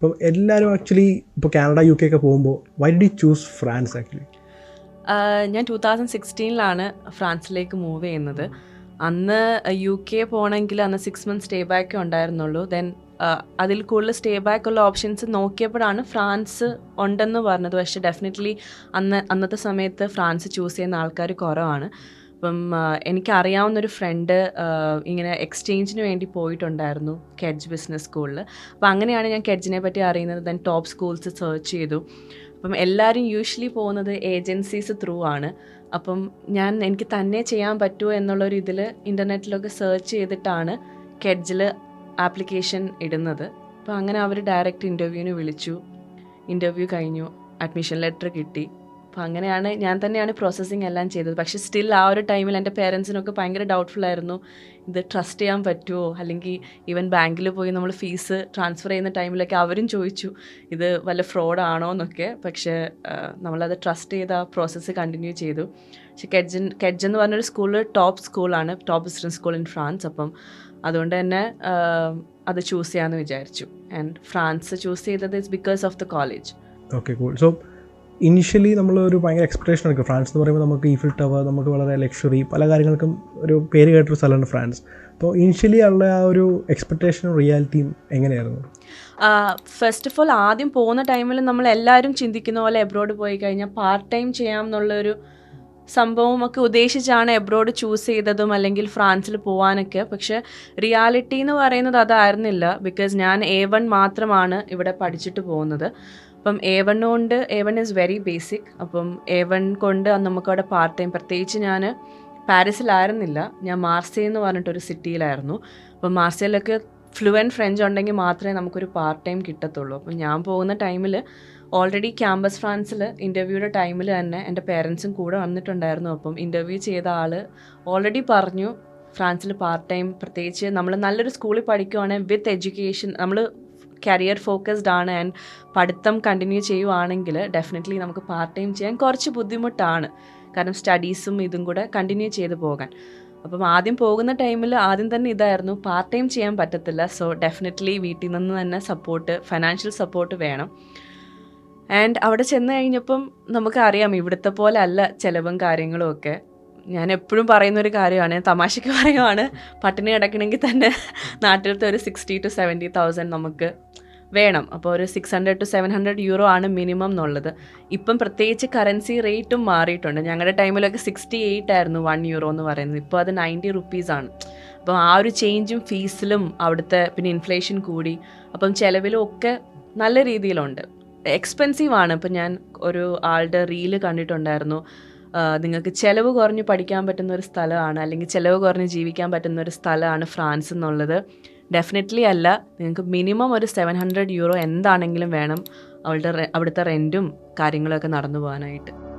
ഇപ്പം എല്ലാവരും ആക്ച്വലി ഇപ്പോൾ കാനഡ യു കെ ഒക്കെ പോകുമ്പോൾ Y D choose France actually ഞാൻ ടൂ തൗസൻഡ് സിക്സ്റ്റീനിലാണ് ഫ്രാൻസിലേക്ക് മൂവ് ചെയ്യുന്നത്. അന്ന് യു കെ പോകണമെങ്കിൽ അന്ന് സിക്സ് മന്ത്സ് സ്റ്റേ ബാക്കേ ഉണ്ടായിരുന്നുള്ളൂ. ദെൻ അതിൽ കൂടുതൽ സ്റ്റേ ബാക്ക് ഉള്ള ഓപ്ഷൻസ് നോക്കിയപ്പോഴാണ് ഫ്രാൻസ് ഉണ്ടെന്ന് പറഞ്ഞത്. പക്ഷേ ഡെഫിനറ്റ്ലി അന്ന് അന്നത്തെ സമയത്ത് ഫ്രാൻസ് ചൂസ് ചെയ്യുന്ന ആൾക്കാർ കുറവാണ്. അപ്പം എനിക്കറിയാവുന്ന ഒരു ഫ്രണ്ട് ഇങ്ങനെ എക്സ്ചേഞ്ചിന് വേണ്ടി പോയിട്ടുണ്ടായിരുന്നു കെഡ്ജ് ബിസിനസ് സ്കൂളിൽ അപ്പം അങ്ങനെയാണ് ഞാൻ കെഡ്ജിനെ പറ്റി അറിയുന്നത്. ദെൻ ടോപ്പ് സ്കൂൾസ് സെർച്ച് ചെയ്തു. അപ്പം എല്ലാവരും യൂഷ്വലി പോകുന്നത് ഏജൻസീസ് ത്രൂ ആണ്. അപ്പം ഞാൻ എനിക്ക് തന്നെ ചെയ്യാൻ പറ്റുമോ എന്നുള്ളൊരു ഇതിൽ ഇന്റർനെറ്റിലൊക്കെ സെർച്ച് ചെയ്തിട്ടാണ് കെഡ്ജിൽ ആപ്ലിക്കേഷൻ ഇടുന്നത്. അപ്പോൾ അങ്ങനെ അവർ ഡയറക്റ്റ് ഇന്റർവ്യൂവിന് വിളിച്ചു. ഇന്റർവ്യൂ കഴിഞ്ഞു. അഡ്മിഷൻ ലെറ്റർ കിട്ടി. അപ്പോൾ അങ്ങനെയാണ് ഞാൻ തന്നെയാണ് പ്രോസസ്സിങ് എല്ലാം ചെയ്തത്. പക്ഷേ സ്റ്റിൽ ആ ഒരു ടൈമിൽ എന്റെ പേരൻസിനൊക്കെ ഭയങ്കര ഡൗട്ട്ഫുൾ ആയിരുന്നു. ഇത് ട്രസ്റ്റ് ചെയ്യാൻ പറ്റുമോ അല്ലെങ്കിൽ ഈവൻ ബാങ്കിൽ പോയി നമ്മൾ ഫീസ് ട്രാൻസ്ഫർ ചെയ്യുന്ന ടൈമിലൊക്കെ അവരും ചോദിച്ചു ഇത് വല്ല ഫ്രോഡാണോ എന്നൊക്കെ. പക്ഷേ നമ്മളത് ട്രസ്റ്റ് ചെയ്ത് ആ പ്രോസസ്സ് കണ്ടിന്യൂ ചെയ്തു. പക്ഷെ കെഡ്ജൻ കെഡ്ജ് എന്ന് പറഞ്ഞൊരു സ്കൂളിൽ ടോപ്പ് സ്കൂളാണ് top business school in France അപ്പം അതുകൊണ്ട് തന്നെ അത് ചൂസ് ചെയ്യാമെന്ന് വിചാരിച്ചു. ആൻഡ് ഫ്രാൻസ് ചൂസ് ചെയ്തത് it's because of the college okay so initially നമ്മൾ ഒരു ഭയങ്കര എക്സ്പെക്ടേഷൻ എടുക്കും. ഫ്രാൻസ് എന്ന് പറയുമ്പോൾ നമുക്ക് ഈഫിൽ ടവർ നമുക്ക് വളരെ ലക്ഷറി പല കാര്യങ്ങൾക്കും ഒരു പേര് കേട്ടൊരു സ്ഥലമാണ് ഫ്രാൻസ്. അപ്പോൾ ഇനിഷ്യലി ഉള്ള ആ ഒരു എക്സ്പെക്ടേഷനും റിയാലിറ്റിയും എങ്ങനെയായിരുന്നു? ഫസ്റ്റ് ഓഫ് ഓൾ ആദ്യം പോകുന്ന ടൈമിൽ നമ്മൾ എല്ലാവരും ചിന്തിക്കുന്ന പോലെ എബ്രോഡ് പോയി കഴിഞ്ഞാൽ പാർട്ട് ടൈം ചെയ്യാം എന്നുള്ളൊരു സംഭവമൊക്കെ ഉദ്ദേശിച്ചാണ് എബ്രോഡ് ചൂസ് ചെയ്തതും അല്ലെങ്കിൽ ഫ്രാൻസിൽ പോകാനൊക്കെ പക്ഷെ റിയാലിറ്റി എന്ന് പറയുന്നത് അതായിരുന്നില്ല. ബിക്കോസ് ഞാൻ എ വൺ മാത്രമാണ് ഇവിടെ പഠിച്ചിട്ട് പോകുന്നത്. അപ്പം എ വൺ കൊണ്ട് A one is very basic അപ്പം എ വൺ കൊണ്ട് നമുക്കവിടെ പാർട്ട് ടൈം പ്രത്യേകിച്ച് ഞാൻ പാരീസിലായിരുന്നില്ല. ഞാൻ മാർസേ എന്ന് പറഞ്ഞിട്ടൊരു സിറ്റിയിലായിരുന്നു. അപ്പം മാർസയിലൊക്കെ ഫ്ലുവന്റ് ഫ്രഞ്ച് ഉണ്ടെങ്കിൽ മാത്രമേ നമുക്കൊരു പാർട്ട് ടൈം കിട്ടത്തുള്ളൂ. അപ്പം ഞാൻ പോകുന്ന ടൈമിൽ ഓൾറെഡി ക്യാമ്പസ് ഫ്രാൻസിൽ ഇന്റർവ്യൂയുടെ ടൈമിൽ തന്നെ എന്റെ പേരൻസും കൂടെ വന്നിട്ടുണ്ടായിരുന്നു. അപ്പം ഇന്റർവ്യൂ ചെയ്ത ആൾ ഓൾറെഡി പറഞ്ഞു ഫ്രാൻസിൽ പാർട്ട് ടൈം പ്രത്യേകിച്ച് നമ്മൾ നല്ലൊരു സ്കൂളിൽ പഠിക്കുവാണെങ്കിൽ വിത്ത് എഡ്യൂക്കേഷൻ നമ്മൾ കരിയർ ഫോക്കസ്ഡ് ആണ് ആൻഡ് പഠിത്തം കണ്ടിന്യൂ ചെയ്യുവാണെങ്കിൽ ഡെഫിനറ്റ്ലി നമുക്ക് പാർട്ട് ടൈം ചെയ്യാൻ കുറച്ച് ബുദ്ധിമുട്ടാണ്. കാരണം സ്റ്റഡീസും ഇതും കൂടെ കണ്ടിന്യൂ ചെയ്ത് പോകാൻ. അപ്പം ആദ്യം പോകുന്ന ടൈമിൽ ആദ്യം തന്നെ ഇതായിരുന്നു പാർട്ട് ടൈം ചെയ്യാൻ പറ്റത്തില്ല. സോ ഡെഫിനറ്റ്ലി വീട്ടിൽ നിന്ന് തന്നെ സപ്പോർട്ട് ഫൈനാൻഷ്യൽ സപ്പോർട്ട് വേണം. ആൻഡ് അവിടെ ചെന്ന് കഴിഞ്ഞപ്പം നമുക്കറിയാം ഇവിടുത്തെ പോലെ അല്ല ചിലവും കാര്യങ്ങളും ഒക്കെ. ഞാൻ എപ്പോഴും പറയുന്ന ഒരു കാര്യമാണ് തമാശയ്ക്ക് പറയുവാണ് പട്ടിണി കിടക്കണമെങ്കിൽ തന്നെ നാട്ടിലത്തെ ഒരു സിക്സ്റ്റി ടു സെവന്റി തൗസൻഡ് നമുക്ക് വേണം. അപ്പോൾ ഒരു six hundred to seven hundred euro ആണ് മിനിമം എന്നുള്ളത്. ഇപ്പം പ്രത്യേകിച്ച് കറൻസി റേറ്റും മാറിയിട്ടുണ്ട്. ഞങ്ങളുടെ ടൈമിലൊക്കെ സിക്സ്റ്റി എയ്റ്റ് ആയിരുന്നു വൺ യൂറോ എന്ന് പറയുന്നത്. ഇപ്പോൾ അത് നയന്റി റുപ്പീസാണ് അപ്പം ആ ഒരു ചേഞ്ചും ഫീസിലും അവിടുത്തെ പിന്നെ ഇൻഫ്ലേഷൻ കൂടി. അപ്പം ചിലവിലും ഒക്കെ നല്ല രീതിയിലുണ്ട്. എക്സ്പെൻസീവ് ആണ്. ഇപ്പം ഞാൻ ഒരു ആളുടെ റീൽ കണ്ടിട്ടുണ്ടായിരുന്നു. നിങ്ങൾക്ക് ചിലവ് കുറഞ്ഞ് പഠിക്കാൻ പറ്റുന്ന ഒരു സ്ഥലമാണ് അല്ലെങ്കിൽ ചിലവ് കുറഞ്ഞ് ജീവിക്കാൻ പറ്റുന്ന ഒരു സ്ഥലമാണ് ഫ്രാൻസ് എന്നുള്ളത്. ഡെഫിനറ്റ്ലി അല്ല. നിങ്ങൾക്ക് മിനിമം ഒരു സെവൻ ഹൺഡ്രഡ് യൂറോ എന്താണെങ്കിലും വേണം അവളുടെ അവിടുത്തെ റെന്റും കാര്യങ്ങളൊക്കെ നടന്നു പോകാനായിട്ട്.